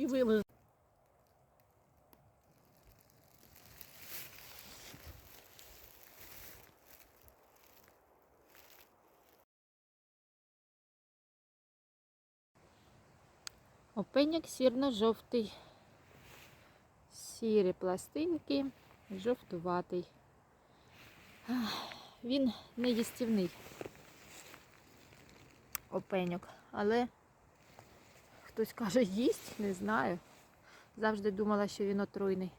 і вилез. Опеньок сірно-жовтий. Сірі пластинки, жовтуватий. Він не їстівний опеньок, але хтось каже, їсть, не знаю. Завжди думала, що він отруйний.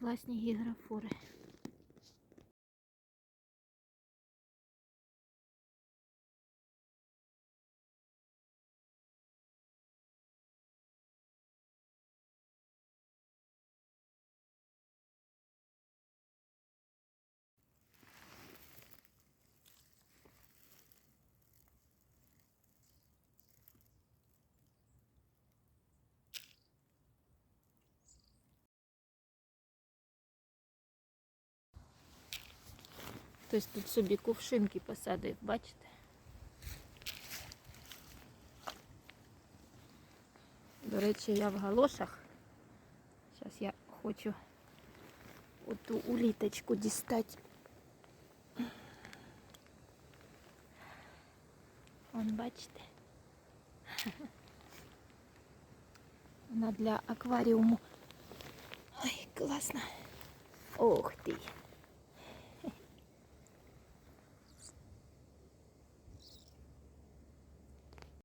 Класні гіграфори. Хтось тут собі кувшинки посадив, бачите? До речі, я в галошах. Зараз я хочу оту уліточку дістати. Вон, бачите? Вона для акваріуму. Ой, класно. Ох ти.